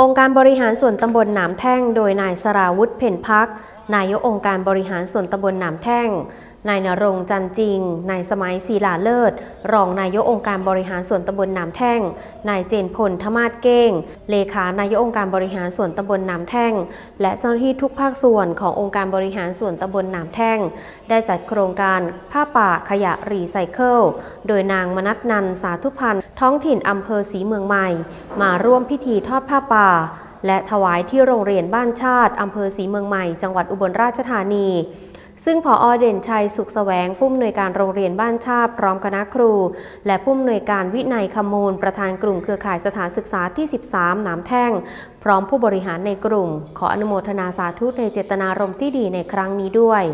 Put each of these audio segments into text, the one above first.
องค์การบริหารส่วนตำบลหนามแท่ง โดยนายสราวุธเพ่นพัก นายกองค์การบริหารส่วนตำบลหนามแท่ง นายนรงจันจริง นายสมัยศีลาเลิศ รองนายกองค์การบริหารส่วนตำบลนามแท่ง นายเจนพลธมาศเก้ง เลขานายกองค์การบริหารส่วนตำบลนามแท่ง และเจ้าหน้าที่ทุกภาคส่วนขององค์การบริหารส่วนตำบลนามแท่ง ได้จัดโครงการผ้าป่าขยะรีไซเคิล โดยนางมนัทนันสาธุพันธ์ท้องถิ่นอำเภอศรีเมืองใหม่ มาร่วมพิธีทอดผ้าป่าและถวายที่โรงเรียนบ้านชาติอำเภอศรีเมืองใหม่ จังหวัดอุบลราชธานี ซึ่งพออเด่นชัยสุขแสวงผู้อำนวยการโรงเรียนบ้านชาบพร้อมคณะครู และผู้อำนวยการวินัยขมูล ประธานกลุ่มเครือข่ายสถานศึกษาที่ 13หนามแท่ง พร้อมผู้บริหารในกลุ่ม ขออนุโมทนาสาธุในเจตนารมณ์ที่ดีในครั้งนี้ด้วย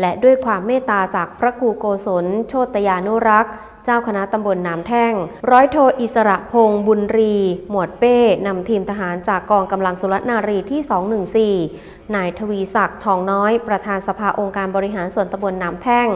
และด้วยความเมตตาจากพระครูโกศล โชตยานุรักษ์ เจ้าคณะตำบลน้ำแท่ง ร้อยโทอิสระพงษ์บุญรี หมวดเป้นำทีมทหารจากกองกำลังสุรนารีที่ 214 นายทวีศักดิ์ทองน้อย ประธานสภาองค์การบริหารส่วนตำบลน้ำแท่ง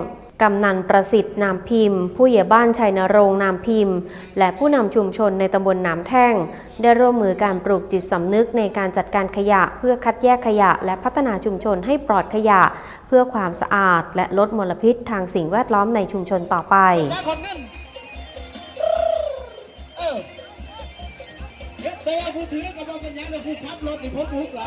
กำนันประสิทธิ์นามพิมพ์ ผู้ใหญ่บ้านชัยนรงนามพิมพ์ และผู้นำชุมชนในตำบลหนามแท่ง ได้ร่วมมือการปลูกจิตสำนึกในการจัดการขยะ เพื่อคัดแยกขยะ และพัฒนาชุมชนให้ปลอดขยะ เพื่อความสะอาด และลดมลพิษทางสิ่งแวดล้อมในชุมชนต่อไปได้คนนึงเต่ว่าผู้ถือกับว่าเป็นยังเป็นผู้ขับรถนี่ผมรู้หล